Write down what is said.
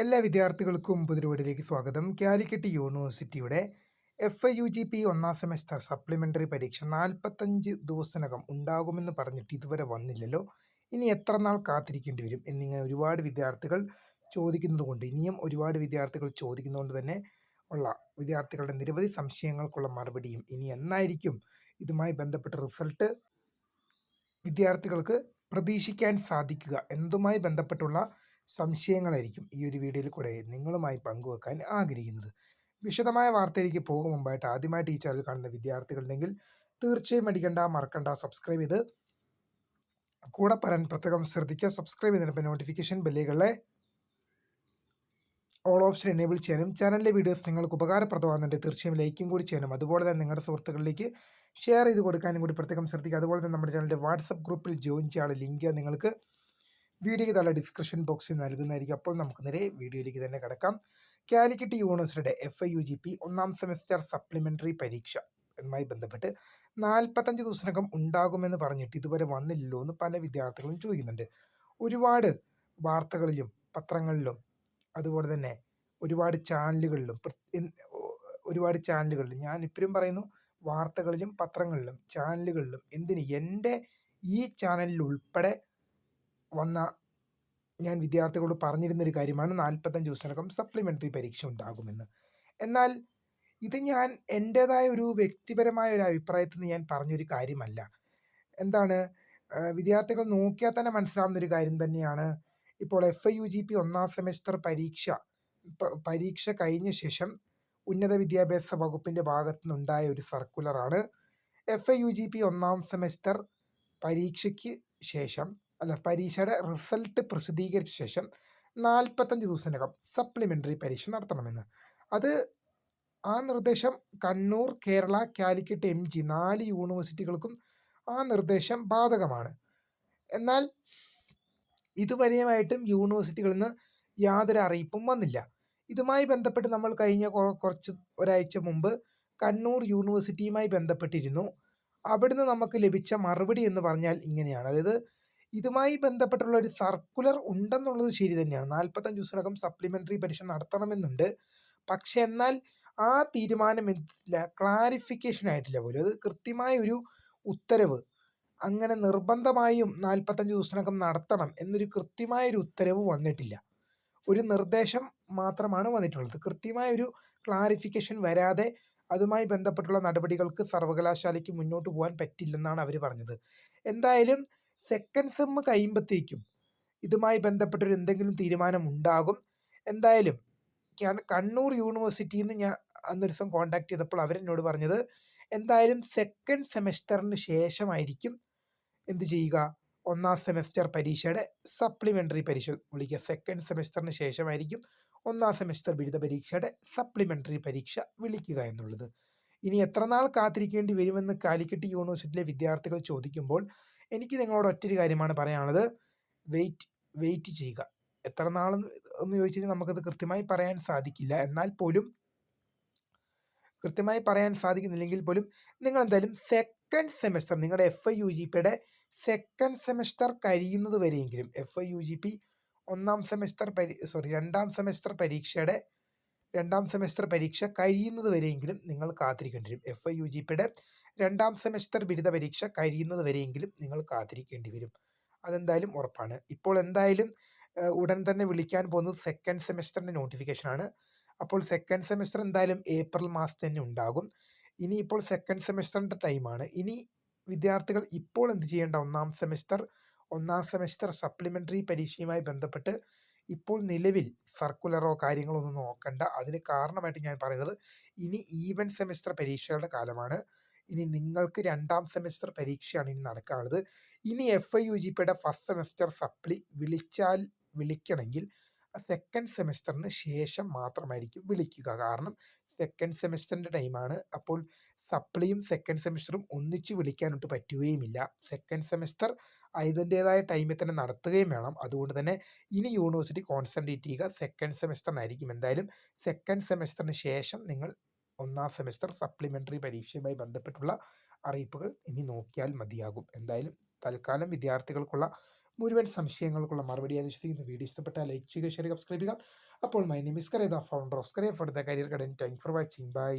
എല്ലാ വിദ്യാർത്ഥികൾക്കും പുതിരുവടിലേക്ക് സ്വാഗതം. കാലിക്കറ്റ് യൂണിവേഴ്സിറ്റിയുടെ F I U G P ഒന്നാം സെമസ്റ്റർ സപ്ലിമെന്ററി പരീക്ഷ നാൽപ്പത്തഞ്ച് ദിവസത്തിനകം ഉണ്ടാകുമെന്ന് പറഞ്ഞിട്ട് ഇതുവരെ വന്നില്ലല്ലോ. ഇനി എത്ര നാൾ കാത്തിരിക്കേണ്ടി വരും എന്നിങ്ങനെ ഒരുപാട് വിദ്യാർത്ഥികൾ ചോദിക്കുന്നത് കൊണ്ട് ഇനിയും ഒരുപാട് വിദ്യാർത്ഥികൾ ചോദിക്കുന്നതുകൊണ്ട് തന്നെ ഉള്ള വിദ്യാർത്ഥികളുടെ നിരവധി സംശയങ്ങൾക്കുള്ള മറുപടിയും ഇനി എന്നായിരിക്കും ഇതുമായി ബന്ധപ്പെട്ട റിസൾട്ട് വിദ്യാർത്ഥികൾക്ക് പ്രതീക്ഷിക്കാൻ സാധിക്കുക. എന്നതുമായി ബന്ധപ്പെട്ടുള്ള സംശയങ്ങളായിരിക്കും ഈ ഒരു വീഡിയോയിൽ കൂടെ നിങ്ങളുമായി പങ്കുവെക്കാൻ ആഗ്രഹിക്കുന്നത്. വിശദമായ വാർത്തയിലേക്ക് പോകും മുമ്പായിട്ട് ആദ്യമായിട്ട് ഈ ചാനൽ കാണുന്ന വിദ്യാർത്ഥികളുണ്ടെങ്കിൽ തീർച്ചയായും അടിക്കണ്ട മറക്കണ്ട സബ്സ്ക്രൈബ് ചെയ്ത് കൂടെ പറയാൻ പ്രത്യേകം ശ്രദ്ധിക്കുക. സബ്സ്ക്രൈബ് ചെയ്തതിനൊപ്പം നോട്ടിഫിക്കേഷൻ ബെല്ലുകളെ ഓൾ ഓപ്ഷൻ എനേബിൾ ചെയ്യാനും ചാനലിലെ വീഡിയോസ് നിങ്ങൾക്ക് ഉപകാരപ്രദമാകുന്നുണ്ട്. തീർച്ചയായും ലൈക്കും കൂടി ചെയ്യാനും അതുപോലെ തന്നെ നിങ്ങളുടെ സുഹൃത്തുക്കളിലേക്ക് ഷെയർ ചെയ്ത് കൊടുക്കാനും കൂടി പ്രത്യേകം ശ്രദ്ധിക്കുക. അതുപോലെ തന്നെ നമ്മുടെ ചാനലിന്റെ വാട്സപ്പ് ഗ്രൂപ്പിൽ ജോയിൻ ചെയ്യാനുള്ള ലിങ്ക് നിങ്ങൾക്ക് വീഡിയോയ്ക്ക് താഴെ ഡിസ്ക്രിപ്ഷൻ ബോക്സിൽ നൽകുന്നതായിരിക്കും. അപ്പോൾ നമുക്ക് നേരെ വീഡിയോയിലേക്ക് തന്നെ കിടക്കാം. കാലിക്കറ്റ് യൂണിവേഴ്സിറ്റിയുടെ F I U G P ഒന്നാം സെമസ്റ്റർ സപ്ലിമെന്ററി പരീക്ഷ ഇതുമായി ബന്ധപ്പെട്ട് നാൽപ്പത്തഞ്ച് ദിവസത്തിനകം ഉണ്ടാകുമെന്ന് പറഞ്ഞിട്ട് ഇതുവരെ വന്നില്ലല്ലോ എന്ന് പല വിദ്യാർത്ഥികളും ചോദിക്കുന്നുണ്ട്. ഒരുപാട് വാർത്തകളിലും പത്രങ്ങളിലും അതുപോലെ തന്നെ ഒരുപാട് ചാനലുകളിലും ഒരുപാട് ചാനലുകളിലും ഞാൻ ഇപ്പോഴും പറയുന്നു വാർത്തകളിലും പത്രങ്ങളിലും ചാനലുകളിലും എന്തിന് എന്റെ ഈ ചാനലിൽ ഉൾപ്പെടെ വന്ന ഞാൻ വിദ്യാർത്ഥികളോട് പറഞ്ഞിരുന്നൊരു കാര്യമാണ് നാൽപ്പത്തഞ്ച് ദിവസത്തിനകം സപ്ലിമെന്ററി പരീക്ഷ ഉണ്ടാകുമെന്ന്. എന്നാൽ ഇത് ഞാൻ എന്റേതായ ഒരു വ്യക്തിപരമായ ഒരു അഭിപ്രായത്തിൽ നിന്ന് ഞാൻ പറഞ്ഞൊരു കാര്യമല്ല. എന്താണ്? വിദ്യാർത്ഥികൾ നോക്കിയാൽ തന്നെ മനസ്സിലാവുന്ന ഒരു കാര്യം തന്നെയാണ്. ഇപ്പോൾ F I U G P ഒന്നാം സെമസ്റ്റർ പരീക്ഷ പരീക്ഷ കഴിഞ്ഞ ശേഷം ഉന്നത വിദ്യാഭ്യാസ വകുപ്പിന്റെ ഭാഗത്തു നിന്നുണ്ടായ ഒരു സർക്കുലറാണ് F I U G P ഒന്നാം സെമസ്റ്റർ പരീക്ഷയ്ക്ക് ശേഷം അല്ല പരീക്ഷയുടെ റിസൾട്ട് പ്രസിദ്ധീകരിച്ച ശേഷം നാൽപ്പത്തഞ്ച് ദിവസത്തിനകം സപ്ലിമെന്ററി പരീക്ഷ നടത്തണമെന്ന്. അത് ആ നിർദ്ദേശം കണ്ണൂർ കേരള കാലിക്കറ്റ് എം ജി നാല് യൂണിവേഴ്സിറ്റികൾക്കും ആ നിർദ്ദേശം ബാധകമാണ്. എന്നാൽ ഇതുവരെയുമായിട്ടും യൂണിവേഴ്സിറ്റികളിൽ നിന്ന് യാതൊരു അറിയിപ്പും വന്നില്ല. ഇതുമായി ബന്ധപ്പെട്ട് നമ്മൾ കഴിഞ്ഞ കുറച്ച് ഒരാഴ്ച മുമ്പ് കണ്ണൂർ യൂണിവേഴ്സിറ്റിയുമായി ബന്ധപ്പെട്ടിരുന്നു. അവിടുന്ന് നമുക്ക് ലഭിച്ച മറുപടി എന്ന് പറഞ്ഞാൽ ഇങ്ങനെയാണ്. അതായത് ഇതുമായി ബന്ധപ്പെട്ടുള്ള ഒരു സർക്കുലർ ഉണ്ടെന്നുള്ളത് ശരി തന്നെയാണ്. നാൽപ്പത്തഞ്ച് ദിവസത്തിനകം സപ്ലിമെന്ററി പരീക്ഷ നടത്തണമെന്നുണ്ട്. പക്ഷെ എന്നാൽ ആ തീരുമാനം എന്തില്ല? ക്ലാരിഫിക്കേഷൻ ആയിട്ടില്ല പോലും. അത് കൃത്യമായ ഒരു ഉത്തരവ്. അങ്ങനെ നിർബന്ധമായും നാൽപ്പത്തഞ്ച് ദിവസത്തിനകം നടത്തണം എന്നൊരു കൃത്യമായ ഒരു ഉത്തരവ് വന്നിട്ടില്ല. ഒരു നിർദ്ദേശം മാത്രമാണ് വന്നിട്ടുള്ളത്. കൃത്യമായ ഒരു ക്ലാരിഫിക്കേഷൻ വരാതെ അതുമായി ബന്ധപ്പെട്ടുള്ള നടപടികൾക്ക് സർവകലാശാലയ്ക്ക് മുന്നോട്ട് പോകാൻ പറ്റില്ലെന്നാണ് അവർ പറഞ്ഞത്. എന്തായാലും സെക്കൻഡ് സെം കഴിയുമ്പോഴത്തേക്കും ഇതുമായി ബന്ധപ്പെട്ടൊരു എന്തെങ്കിലും തീരുമാനം ഉണ്ടാകും എന്തായാലും കണ്ണൂർ യൂണിവേഴ്സിറ്റിയിൽ നിന്ന് ഞാൻ അന്ന് ദിവസം കോൺടാക്ട് ചെയ്തപ്പോൾ അവരെന്നോട് പറഞ്ഞത് എന്തായാലും സെക്കൻഡ് സെമസ്റ്ററിന് ശേഷമായിരിക്കും എന്ത് ചെയ്യുക? ഒന്നാം സെമസ്റ്റർ പരീക്ഷയുടെ സപ്ലിമെന്ററി പരീക്ഷ വിളിക്കുക സെക്കൻഡ് സെമസ്റ്ററിന് ശേഷമായിരിക്കും ഒന്നാം സെമസ്റ്റർ ബിരുദ പരീക്ഷയുടെ സപ്ലിമെന്ററി പരീക്ഷ വിളിക്കുക എന്നുള്ളത്. ഇനി എത്ര നാൾ കാത്തിരിക്കേണ്ടി വരുമെന്ന് കാലിക്കറ്റ് യൂണിവേഴ്സിറ്റിയിലെ വിദ്യാർത്ഥികൾ ചോദിക്കുമ്പോൾ എനിക്ക് നിങ്ങളോട് ഒറ്റൊരു കാര്യമാണ് പറയാനുള്ളത്. വെയിറ്റ് വെയിറ്റ് ചെയ്യുക. എത്ര നാൾ എന്ന് ചോദിച്ചു കഴിഞ്ഞാൽ നമുക്കത് കൃത്യമായി പറയാൻ സാധിക്കില്ല. എന്നാൽ പോലും കൃത്യമായി പറയാൻ സാധിക്കുന്നില്ലെങ്കിൽ പോലും നിങ്ങൾ എന്തായാലും സെക്കൻഡ് സെമസ്റ്റർ നിങ്ങളുടെ എഫ് ഐ യു ജി പിയുടെ സെക്കൻഡ് സെമസ്റ്റർ കഴിയുന്നത് വരെയെങ്കിലും F I U G P ഒന്നാം സെമസ്റ്റർ സോറി രണ്ടാം സെമസ്റ്റർ പരീക്ഷയുടെ രണ്ടാം സെമസ്റ്റർ പരീക്ഷ കഴിയുന്നത് വരെയെങ്കിലും നിങ്ങൾ കാത്തിരിക്കേണ്ടി വരും എഫ് ഐ യു ജി പിയുടെ രണ്ടാം സെമസ്റ്റർ ബിരുദ പരീക്ഷ കഴിയുന്നത് വരെയെങ്കിലും നിങ്ങൾ കാത്തിരിക്കേണ്ടി വരും അതെന്തായാലും ഉറപ്പാണ്. ഇപ്പോൾ എന്തായാലും ഉടൻ തന്നെ വിളിക്കാൻ പോകുന്നത് സെക്കൻഡ് സെമസ്റ്ററിന്റെ നോട്ടിഫിക്കേഷനാണ് അപ്പോൾ സെക്കൻഡ് സെമസ്റ്റർ എന്തായാലും ഏപ്രിൽ മാസത്തിൽ തന്നെ ഉണ്ടാകും. ഇനി ഇപ്പോൾ സെക്കൻഡ് സെമസ്റ്ററിന്റെ ടൈമാണ് ഇനി വിദ്യാർത്ഥികൾ ഇപ്പോൾ എന്ത് ചെയ്യേണ്ട? ഒന്നാം സെമസ്റ്റർ ഒന്നാം സെമസ്റ്റർ സപ്ലിമെന്ററി പരീക്ഷയുമായി ബന്ധപ്പെട്ട് ഇപ്പോൾ നിലവിൽ സർക്കുലറോ കാര്യങ്ങളോ ഒന്നും നോക്കണ്ട. അതിന് കാരണമായിട്ട് ഞാൻ പറയുന്നത് ഇനി ഈവൻ സെമിസ്റ്റർ പരീക്ഷകളുടെ കാലമാണ്. ഇനി നിങ്ങൾക്ക് രണ്ടാം സെമിസ്റ്റർ പരീക്ഷയാണ് ഇനി നടക്കാനുള്ളത്. ഇനി എഫ് ഐ യു ജി പിയുടെ ഫസ്റ്റ് സെമിസ്റ്റർ സപ്ലി വിളിച്ചാൽ വിളിക്കണമെങ്കിൽ സെക്കൻഡ് സെമിസ്റ്ററിന് ശേഷം മാത്രമായിരിക്കും വിളിക്കുക. കാരണം സെക്കൻഡ് സെമിസ്റ്ററിന്റെ ടൈമാണ് അപ്പോൾ സപ്ലിയും സെക്കൻഡ് സെമിസ്റ്ററും ഒന്നിച്ച് വിളിക്കാനൊട്ട് പറ്റുകയുമില്ല. സെക്കൻഡ് സെമിസ്റ്റർ അതിന്റേതായ ടൈമിൽ തന്നെ നടത്തുകയും വേണം. അതുകൊണ്ട് തന്നെ ഇനി യൂണിവേഴ്സിറ്റി കോൺസെൻട്രേറ്റ് ചെയ്യുക സെക്കൻഡ് സെമിസ്റ്ററിനായിരിക്കും. എന്തായാലും സെക്കൻഡ് സെമിസ്റ്ററിന് ശേഷം നിങ്ങൾ ഒന്നാം സെമിസ്റ്റർ സപ്ലിമെന്ററി പരീക്ഷയുമായി ബന്ധപ്പെട്ടുള്ള അറിയിപ്പുകൾ ഇനി നോക്കിയാൽ മതിയാകും. എന്തായാലും തൽക്കാലം വിദ്യാർത്ഥികൾക്കുള്ള മുഴുവൻ സംശയങ്ങൾക്കുള്ള മറുപടി ഞാൻ വിശ്വസിക്കുന്ന. വീഡിയോ ഇഷ്ടപ്പെട്ടാൽ ലൈക്ക് ചെയ്യുക ഷെയർ സബ്സ്ക്രൈബ് ചെയ്യുക. അപ്പോൾ my name is the founder of Scaria for the career garden thank for watching bye